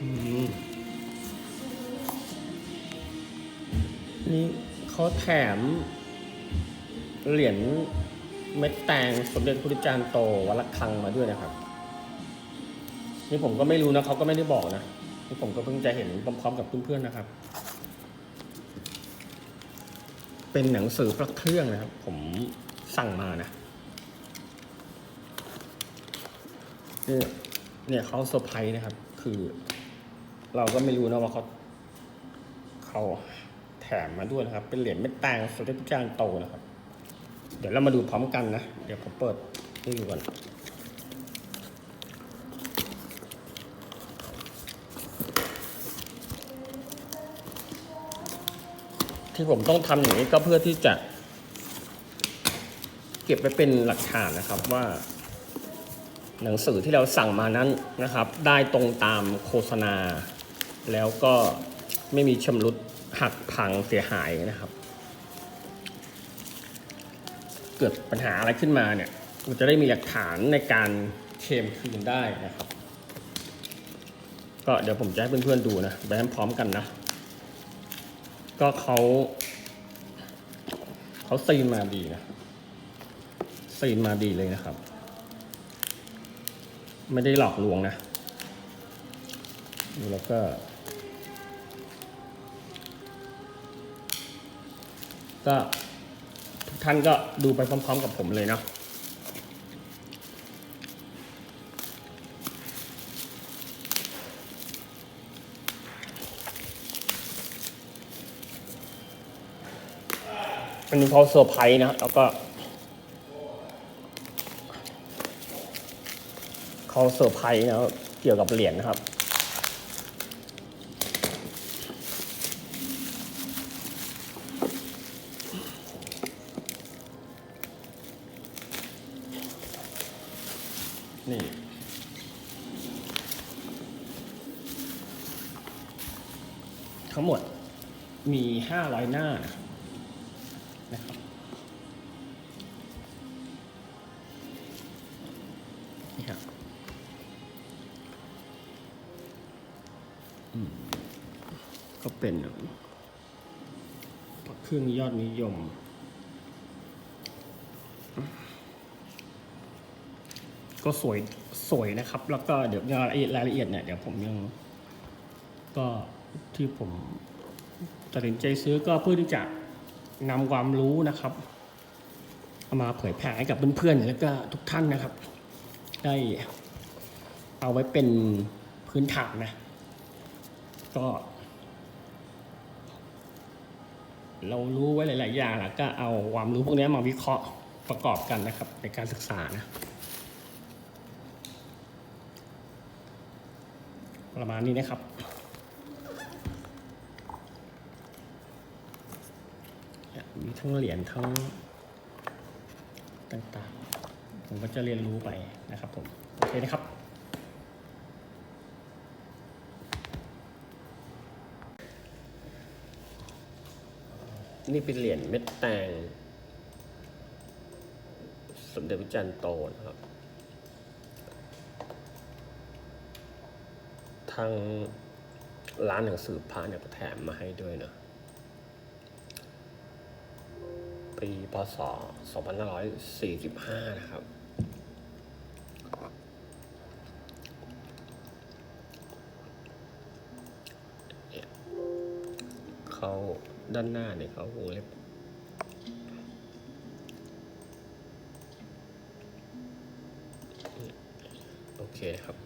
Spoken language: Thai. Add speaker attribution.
Speaker 1: นี่เขาแถม เหรียญเม็ดแตงสมเด็จพระจารย์โตวัลคังมาด้วยนะครับ นี่ผมก็ไม่รู้นะเขาก็ไม่ได้บอกนะนี่ผมก็เพิ่งจะเห็นพร้อมๆกับเพื่อนๆนะครับ เป็นหนังสือพระเครื่องนะครับ ผมสั่งมานะเนี่ยเขาเซอร์ไพรส์นะครับ คือ เราก็ไม่รู้นะว่าเขาเขาแถมมาด้วยนะครับ เป็นเหรียญเม็ดแตงสมเด็จพระเจ้าโตนะครับ เดี๋ยวเรามาดูพร้อมกันนะ เดี๋ยวผมเปิดให้ดูก่อนที่ผมต้องทำอย่างนี้ก็เพื่อที่จะ เก็บไว้เป็นหลักฐานนะครับว่า หนังสือที่เราสั่งมานั้นนะครับ ได้ตรงตามโฆษณา แล้วก็ไม่มีชำรุดหักพังเสียหายนะครับ เกิดปัญหาอะไรขึ้นมาเนี่ยมันจะได้มีหลักฐานในการเคลมคืนได้นะครับ ก็เดี๋ยวผมจะให้เพื่อนๆดูนะไปพร้อมกันนะ ก็เขาเขาซีนมาดีนะซีนมาดีเลยนะครับ ไม่ได้หลอกลวงนะแล้วก็ ก็ทุกท่านก็ดูไปพร้อม ๆ กับผมเลยเนาะอันนี้เขาเซอร์ไพรส์นะ แล้วก็เขาเซอร์ไพรส์นะเกี่ยวกับเหรียญนะครับ นี่ ทั้งหมดมีห้าร้อยหน้านะนะครับนี่ครับก็เป็นเครื่องยอดนิยม ก็สวยสวยนะครับ แล้วก็เดี๋ยวรายละเอียดรายละเอียดเนี่ยเดี๋ยวผมยังก็ที่ผมตัดสินใจซื้อก็เพื่อที่จะนำความรู้นะครับเอามาเผยแผ่ให้กับเพื่อนๆแล้วก็ทุกท่านนะครับ ได้เอาไว้เป็นพื้นฐานนะ ก็ เรารู้ไว้หลาย ๆ อย่างแล้วก็เอาความรู้พวกนี้มาวิเคราะห์ประกอบกันนะครับ ในการศึกษานะ ประมาณนี้นะครับ มีทั้งเหรียญทั้งต่างๆ ผมก็จะเรียนรู้ไปนะครับผม โอเคนะครับ นี่เป็นเหรียญเม็ดแตงสมเด็จพระจันทร์โตนะครับ ทางร้านหนังสือพระเนี่ยก็แถมมาให้ด้วยเนะปีพศ 2545 นะครับ เขาด้านหน้าเนี่ยเขาวงเล็บโอเคครับ